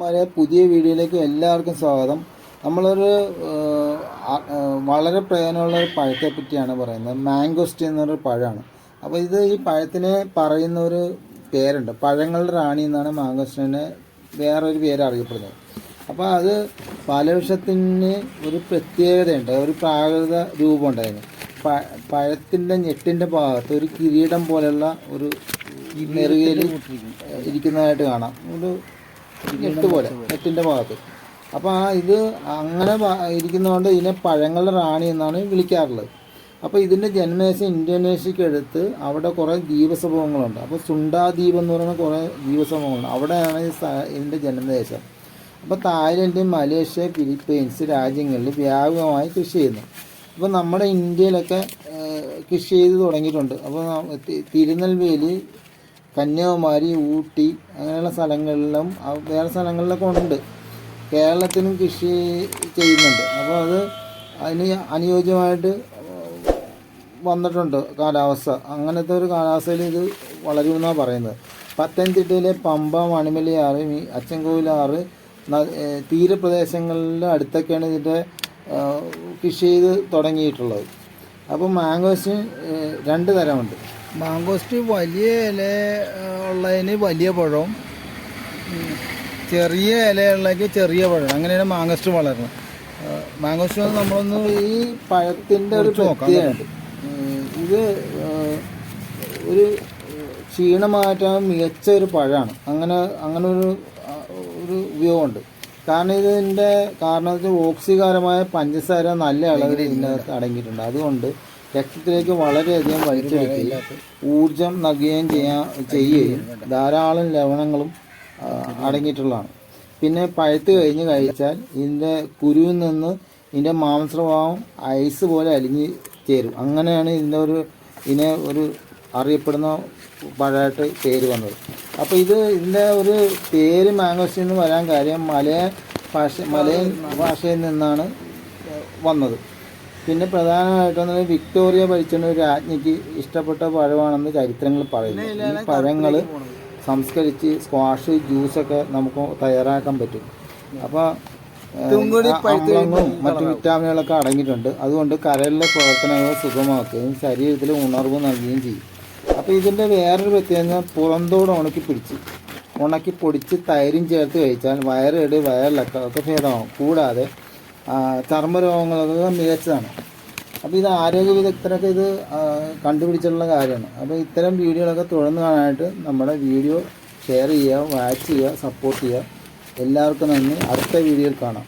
വളരെ പുതിയ വീഡിയോയിലേക്ക് എല്ലാവർക്കും സ്വാഗതം. നമ്മളൊരു വളരെ പ്രയോജനമുള്ള ഒരു പഴത്തെ പറ്റിയാണ് പറയുന്നത്. മാംഗോസ്റ്റ് എന്നൊരു പഴമാണ്. അപ്പോൾ ഇത് ഈ പഴത്തിനെ പറയുന്ന ഒരു പേരുണ്ട്. പഴങ്ങളുടെ റാണി എന്നാണ് മാംഗോസ്റ്റിനെ വേറൊരു പേര് അറിയപ്പെടുന്നത്. അപ്പോൾ അത് ഫലവൃക്ഷത്തിന് ഒരു പ്രത്യേകതയുണ്ട്. ഒരു പ്രാകൃത രൂപമുണ്ട് അതിന് പ പഴത്തിന്റെ ഞെട്ടിന്റെ ഭാഗത്ത് ഒരു കിരീടം പോലെയുള്ള ഒരു നെറുകയിൽ ഇരിക്കുന്നതായിട്ട് കാണാം. ഒരു ഞെട്ട് പോലെ നെറ്റിന്റെ ഭാഗത്ത്. അപ്പോൾ ആ ഇത് അങ്ങനെ ഇരിക്കുന്നതുകൊണ്ട് ഇതിനെ പഴങ്ങളുടെ റാണി എന്നാണ് വിളിക്കാറുള്ളത്. അപ്പോൾ ഇതിന്റെ ജന്മദേശം ഇന്തോനേഷ്യയ്ക്ക് എടുത്ത് അവിടെ കുറേ ദ്വീപസമൂഹങ്ങളുണ്ട് അപ്പോൾ സുണ്ടാദ്വീപ് എന്ന് പറയുന്ന കുറേ ദ്വീപസമൂഹങ്ങളുണ്ട് അവിടെയാണ് ഇതിന്റെ ജന്മദേശം. അപ്പോൾ തായ്ലൻഡ് മലേഷ്യ ഫിലിപ്പീൻസ് രാജ്യങ്ങളിൽ വ്യാപകമായി കൃഷി ചെയ്യുന്നു. അപ്പോൾ നമ്മുടെ ഇന്ത്യയിലൊക്കെ കൃഷി ചെയ്ത് തുടങ്ങിയിട്ടുണ്ട്. അപ്പോൾ തിരുനെൽവേലി കന്യാകുമാരി ഊട്ടി അങ്ങനെയുള്ള സ്ഥലങ്ങളിലും വേറെ സ്ഥലങ്ങളിലൊക്കെ ഉണ്ട്. കേരളത്തിനും കൃഷി ചെയ്യുന്നുണ്ട്. അപ്പോൾ അത് അതിന് അനുയോജ്യമായിട്ട് വന്നിട്ടുണ്ട് കാലാവസ്ഥ. അങ്ങനത്തെ ഒരു കാലാവസ്ഥയിൽ ഇത് വളരുമെന്നാണ് പറയുന്നത്. പത്തനംതിട്ടയിലെ പമ്പ മണിമലയാറ് അച്ചൻകോവിലാറ് തീരപ്രദേശങ്ങളിലെ അടുത്തൊക്കെയാണ് ഇതിന്റെ കൃഷി ചെയ്ത് തുടങ്ങിയിട്ടുള്ളത്. അപ്പോൾ മാംഗോസിന് രണ്ട് തരമുണ്ട്. മാങ്കോസ്റ്റ് വലിയ ഇല ഉള്ളതിന് വലിയ പഴവും ചെറിയ ഇലയുള്ളതിന് ചെറിയ പഴം. അങ്ങനെയാണ് മാങ്കോസ്റ്റ് വളരുന്നത് മാങ്കോസ്റ്റ് നമ്മളൊന്ന് ഈ പഴത്തിന്റെ ഒരു പ്രത്യേകതയുണ്ട് ഇത് ഒരു ക്ഷീണമാറ്റാൻ മികച്ച ഒരു പഴമാണ്. അങ്ങനെ അങ്ങനെ ഒരു ഒരു ഉപയോഗമുണ്ട്. കാരണം ഇതിന്റെ കാരണം വെച്ചാൽ ഓക്സികാരമായ പഞ്ചസാര നല്ല അളവിൽ ഇതിനകത്ത് അടങ്ങിയിട്ടുണ്ട്. അതുകൊണ്ട് രക്തത്തിലേക്ക് വളരെയധികം വലിച്ചെടുക്കുകയും ഊർജം നൽകുകയും ചെയ്യാൻ ചെയ്യുകയും ധാരാളം ലവണങ്ങളും അടങ്ങിയിട്ടുള്ളതാണ്. പിന്നെ പഴുത്ത് കഴിഞ്ഞ് കഴിച്ചാൽ ഇതിന്റെ കുരുവിൽ നിന്ന് ഇതിന്റെ മാംസഭാവം ഐസ് പോലെ അലിഞ്ഞ് ചേരും. അങ്ങനെയാണ് ഇതിന്റെ ഒരു ഇതിനെ ഒരു അറിയപ്പെടുന്ന പഴമായിട്ട് പേര് വന്നത്. അപ്പോൾ ഇത് ഇതിന്റെ ഒരു പേര് മാംഗോസ്റ്റി എന്ന് വരാൻ കാര്യം മലയ ഭാഷ മലയൻ ഭാഷയിൽ നിന്നാണ് വന്നത്. പിന്നെ പ്രധാനമായിട്ടും വിക്ടോറിയ ഭരിച്ചിരുന്ന ഒരു രാജ്ഞിക്ക് ഇഷ്ടപ്പെട്ട പഴമാണെന്ന് ചരിത്രങ്ങൾ പറയുന്നു. ഈ പഴങ്ങൾ സംസ്കരിച്ച് സ്ക്വാഷ് ജ്യൂസൊക്കെ നമുക്ക് തയ്യാറാക്കാൻ പറ്റും. അപ്പോൾ അമ്ലങ്ങളും മറ്റു വിറ്റാമിനുകളൊക്കെ അടങ്ങിയിട്ടുണ്ട്. അതുകൊണ്ട് കരളിലെ പ്രവർത്തനങ്ങൾ സുഗമമാക്കുകയും ശരീരത്തിൽ ഉണർവ് നൽകുകയും ചെയ്യും. അപ്പോൾ ഇതിന്റെ വേറൊരു പ്രത്യേകത പുറന്തോട് ഉണക്കി പിടിച്ച് ഉണക്കി പൊടിച്ച് തൈരും ചേർത്ത് കഴിച്ചാൽ വയറേട് വയറിളക്കം ഒക്കെ ഭേദമാകും. കൂടാതെ ചർമ്മരോഗങ്ങളൊക്കെ മികച്ചതാണ്. അപ്പോൾ ഇത് ആരോഗ്യ വിദഗ്ധരൊക്കെ ഇത് കണ്ടുപിടിച്ചിട്ടുള്ള കാര്യമാണ്. അപ്പോൾ ഇത്തരം വീഡിയോകളൊക്കെ തുടർന്ന് കാണാനായിട്ട് നമ്മുടെ വീഡിയോ ഷെയർ ചെയ്യുക വാച്ച് ചെയ്യുക സപ്പോർട്ട് ചെയ്യുക. എല്ലാവർക്കും നന്ദി. അടുത്ത വീഡിയോയിൽ കാണാം.